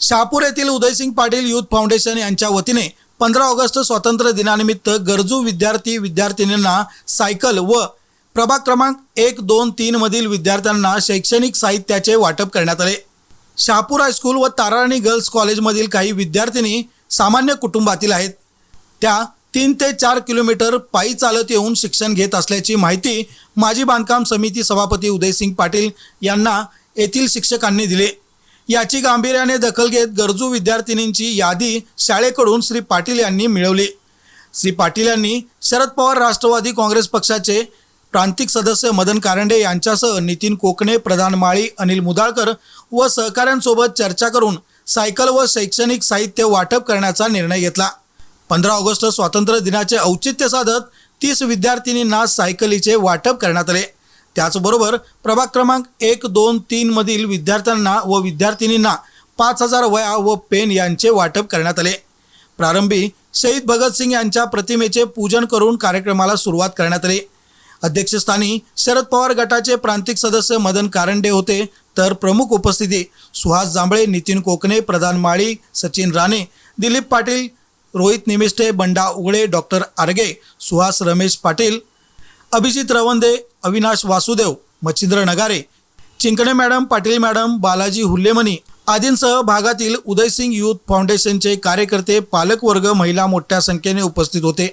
शहापूर येथील Udaysing Patil youth foundation यांच्या वतीने पंधरा ऑगस्ट स्वातंत्र्य दिनानिमित्त गरजू विद्यार्थी विद्यार्थिनींना सायकल व प्रभाग क्रमांक एक दोन तीन मधील विद्यार्थ्यांना शैक्षणिक साहित्याचे वाटप करण्यात आले. शहापूर हायस्कूल व ताराराणी गर्ल्स कॉलेजमधील काही विद्यार्थिनी सामान्य कुटुंबातील आहेत. त्या तीन ते चार किलोमीटर पायी चालत येऊन शिक्षण घेत असल्याची माहिती माजी बांधकाम समिती सभापती उदयसिंग पाटील यांना येथील शिक्षकांनी दिली. याची गांभीर्याने दखल घेत गरजू विद्यार्थिनींची यादी शाळेकडून श्री पाटील यांनी मिळवली. श्री पाटील यांनी शरद पवार राष्ट्रवादी काँग्रेस पक्षाचे प्रांतिक सदस्य मदन कारंडे यांच्यासह नितीन कोकणे प्रधान माळी अनिल मुदाळकर व सहकाऱ्यांसोबत चर्चा करून सायकल व शैक्षणिक साहित्य वाटप करण्याचा निर्णय घेतला. पंधरा ऑगस्ट स्वातंत्र्य दिनाचे औचित्य साधत तीस विद्यार्थिनींना सायकलीचे वाटप करण्यात आले. त्याचबरोबर प्रभाग क्रमांक एक दोन तीन मधील विद्यार्थ्यांना व विद्यार्थिनींना पाच हजार वया व पेन यांचे वाटप करण्यात आले. प्रारंभी शहीद भगतसिंग यांच्या प्रतिमेचे पूजन करून कार्यक्रमाला सुरुवात करण्यात आली. अध्यक्षस्थानी शरद पवार गटाचे प्रांतिक सदस्य मदन कारंडे होते. तर प्रमुख उपस्थिती Suhas Jambhale Nitin Kokane Pradhan Mali Sachin Rane Dilip Patil Rohit Nimishthe Banda Ugale doctor Arge Suhas Ramesh Patil Abhijit Ravande Avinash Vasudev Machhindra Nagare Chinkane madam Patil madam Balaji Hullemani आदींसह भागातील Udaysingh youth फाउंडेशनचे कार्यकर्ते पालकवर्ग महिला मोठ्या संख्येने उपस्थित होते.